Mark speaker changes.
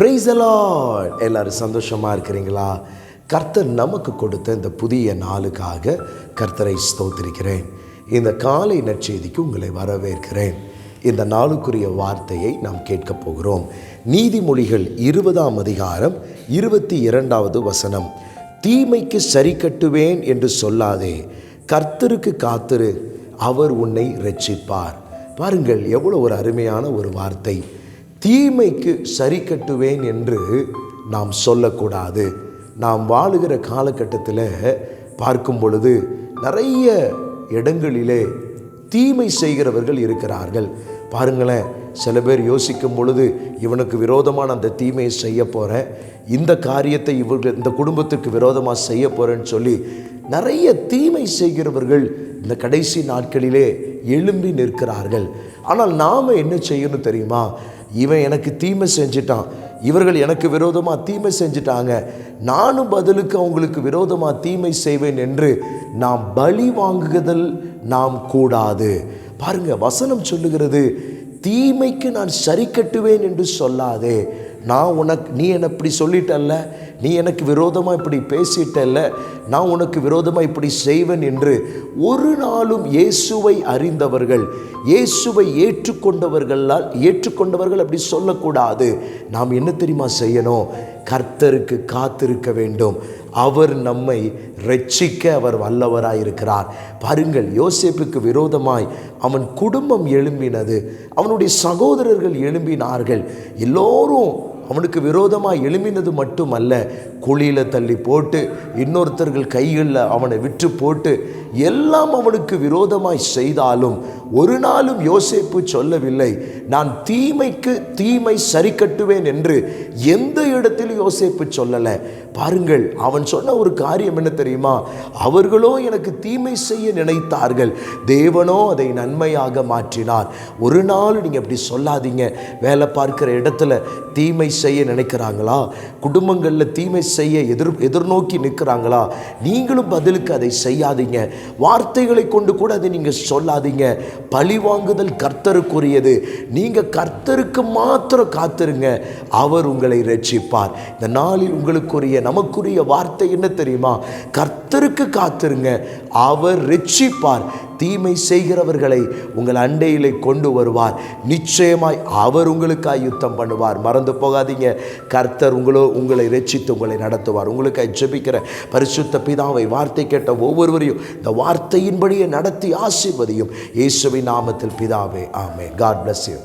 Speaker 1: Price allot எல்லாரும் சந்தோஷமாக இருக்கிறீங்களா? கர்த்தர் நமக்கு கொடுத்த இந்த புதிய நாளுக்காக கர்த்தரை ஸ்தோத்திருக்கிறேன். இந்த காலை நற்செய்திக்கு உங்களை வரவேற்கிறேன். இந்த நாளுக்குரிய வார்த்தையை நாம் கேட்கப் போகிறோம். நீதிமொழிகள் இருபதாம் அதிகாரம் இருபத்தி இரண்டாவது வசனம். தீமைக்கு சரி கட்டுவேன் என்று சொல்லாதே. கர்த்தருக்கு காத்திரு. அவர் உன்னை ரட்சிப்பார் பாருங்கள் எவ்வளோ ஒரு அருமையான ஒரு வார்த்தை. தீமைக்கு சரி கட்டுவேன் என்று நாம் சொல்லக்கூடாது. நாம் வாழுகிற காலகட்டத்தில் பார்க்கும் பொழுது நிறைய இடங்களிலே தீமை செய்கிறவர்கள் இருக்கிறார்கள். பாருங்களேன் சில பேர் யோசிக்கும் பொழுது இவனுக்கு விரோதமான அந்த தீமையை செய்ய போகிறேன் இந்த காரியத்தை இவர்கள் இந்த குடும்பத்துக்கு விரோதமாக செய்ய போகிறேன்னு சொல்லி நிறைய தீமை செய்கிறவர்கள் இந்த கடைசி நாட்களிலே எழும்பி நிற்கிறார்கள். ஆனால் நாம் என்ன செய்யணும் தெரியுமா? இவன் எனக்கு தீமை செஞ்சிட்டான். இவர்கள் எனக்கு விரோதமாக தீமை செஞ்சிட்டாங்க. நானும் பதிலுக்கு அவங்களுக்கு விரோதமாக தீமை செய்வேன் என்று நாம் பலி வாங்குதல் நாம் கூடாது. பாருங்க வசனம் சொல்லுகிறது தீமைக்கு நான் சரி கட்டுவேன் என்று சொல்லாதே. நான் உனக்கு நீ என்னை இப்படி சொல்லிட்டல்ல? நீ எனக்கு விரோதமாக இப்படி பேசிட்டல்ல? நான் உனக்கு விரோதமாக இப்படி செய்வேன் என்று ஒரு நாளும் இயேசுவை அறிந்தவர்கள் இயேசுவை ஏற்றுக்கொண்டவர்களால் ஏற்றுக்கொண்டவர்கள் அப்படி சொல்லக்கூடாது. நாம் என்ன தெரியுமா செய்யணும்? கர்த்தருக்கு காத்திருக்க வேண்டும். அவர் நம்மை ரட்சிக்க அவர் வல்லவராயிருக்கிறார். பாருங்கள் யோசேப்புக்கு விரோதமாய் அவன் குடும்பம் எழும்பினது. அவனுடைய சகோதரர்கள் எழும்பினார்கள். எல்லோரும் அவனுக்கு விரோதமாக எழுமினது மட்டுமல்ல குழியில் தள்ளி போட்டு இன்னொருத்தர்கள் கைகளில் அவனை விற்று போட்டு எல்லாம் அவனுக்கு விரோதமாய் செய்தாலும் ஒரு நாளும் யோசிப்பு சொல்லவில்லை. நான் தீமைக்கு தீமை சரி கட்டுவேன் என்று எந்த இடத்திலும் யோசிப்பு சொல்லலை. பாருங்கள் அவன் சொன்ன ஒரு காரியம் என்ன தெரியுமா? அவர்களோ எனக்கு தீமை செய்ய நினைத்தார்கள். தேவனோ அதை நன்மையாக மாற்றினார். ஒரு நாள் நீங்கள் அப்படி சொல்லாதீங்க. வேலை பார்க்கிற இடத்துல தீமை செய்ய நினைக்கிறாங்களா? குடும்பங்களில் தீமை செய்ய எதிர் எதிர்நோக்கி நிற்கிறாங்களா? நீங்களும் பதிலுக்கு அதை செய்யாதீங்க. வார்த்தைகளை கொண்டு கூட அதை நீங்கள் சொல்லாதீங்க. பழி வாங்குதல் கர்த்தருக்குரியது. நீங்கள் கர்த்தருக்கு மாத்திரம் காத்திருங்க. அவர் உங்களை ரட்சிப்பார். இந்த நாளில் உங்களுக்குரிய நமக்குரிய வார்த்தை என்ன தெரியுமா? கர்த்தருக்கு காத்திருங்க. அவர் ரட்சிப்பார். தீமை செய்கிறவர்களை உங்கள் அண்டையிலே கொண்டு வருவார். நிச்சயமாய் அவர் உங்களுக்காக யுத்தம் பண்ணுவார். மறந்து போகாதீங்க. கர்த்தர் உங்களோ உங்களை ரட்சித்து உங்களை நடத்துவார். உங்களுக்காய் ஜெபிக்கிற பரிசுத்த பிதாவை வார்த்தை கேட்ட ஒவ்வொருவரையும் இந்த வார்த்தையின்படியே நடத்தி ஆசிர்வதியும். இயேசுவின் நாமத்தில் பிதாவே ஆமே காட் பிளஸ் யூ